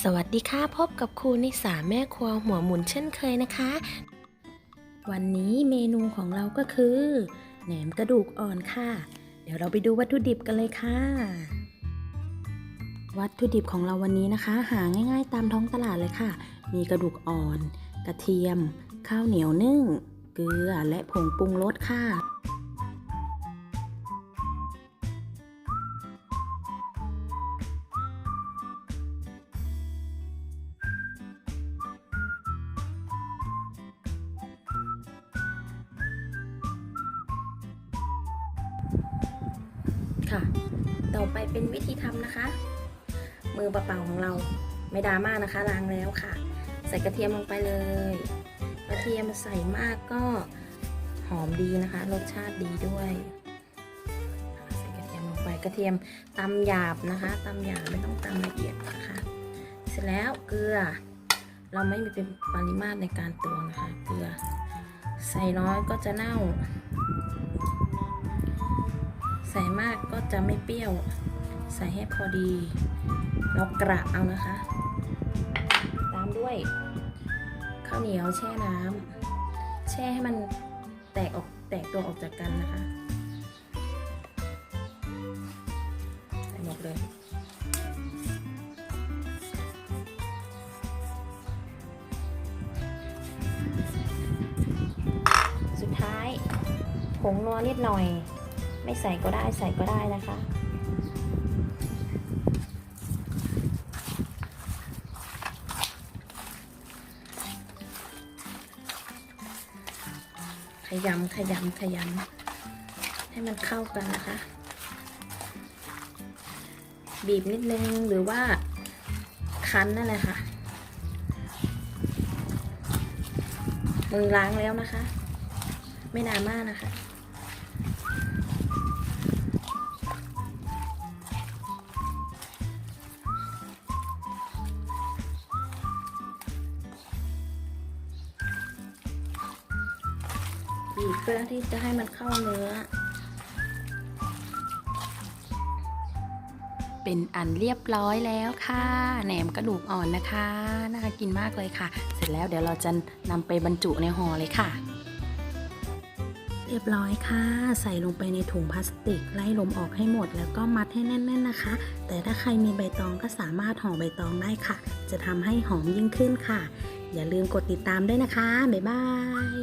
สวัสดีค่ะพบกับครูนิสาแม่ครัวหัวหมุนเช่นเคยนะคะ วันนี้เมนูของเราก็คือแหนมกระดูกอ่อนค่ะ เดี๋ยวเราไปดูวัตถุดิบกันเลยค่ะ วัตถุดิบของเราวันนี้นะคะ หาง่ายๆตามท้องตลาดเลยค่ะ มีกระดูกอ่อน กระเทียม ข้าวเหนียวนึ่ง เกลือและผงปรุงรสค่ะ ค่ะ ต่อไปเป็นวิธีทำนะคะ มือเปล่าของเราไม่ดราม่านะคะล้างแล้วค่ะ ใส่กระเทียมลงไปเลย กระเทียมใส่มากก็หอมดีนะคะ รสชาติดีด้วยใส่กระเทียมลงไปกระเทียมตำหยาบนะคะตำหยาบไม่ต้องตำละเอียดนะคะ เสร็จแล้วเกลือ เราไม่มีเป็นปริมาตรในการตวงนะคะ เกลือ ใส่น้อยก็จะเน่า ใส่มากก็จะไม่เปรี้ยว ใส่ให้พอดี เรากระเอานะคะ ตามด้วย ข้าวเหนียวแช่น้ำแช่ให้มันแตกออกแตกตัวออกจากกันนะคะ ใส่หมดเลยสุดท้ายผงนัวนิดหน่อย ไม่ใส่ก็ได้ใส่ก็ได้นะคะ ขยำขยำขยำให้มันเข้ากันนะคะ บีบนิดนึงหรือว่าคั้นนั่นแหละค่ะมือล้างแล้วนะคะ ไม่นานมากนะคะ บีบเพื่อที่จะให้มันเข้าเนื้อ เป็นอันเรียบร้อยแล้วค่ะแหนมกระดูกอ่อนนะคะน่ากินมากเลยค่ะ เสร็จแล้วเดี๋ยวเราจะนำไปบรรจุในห่อเลยค่ะ เรียบร้อยค่ะ ใส่ลงไปในถุงพลาสติกไล่ลมออกให้หมด แล้วก็มัดให้แน่น ๆนะคะ แต่ถ้าใครมีใบตองก็สามารถห่อใบตองได้ค่ะ จะทำให้หอมยิ่งขึ้นค่ะ อย่าลืมกดติดตามด้วยนะคะบ๊ายบาย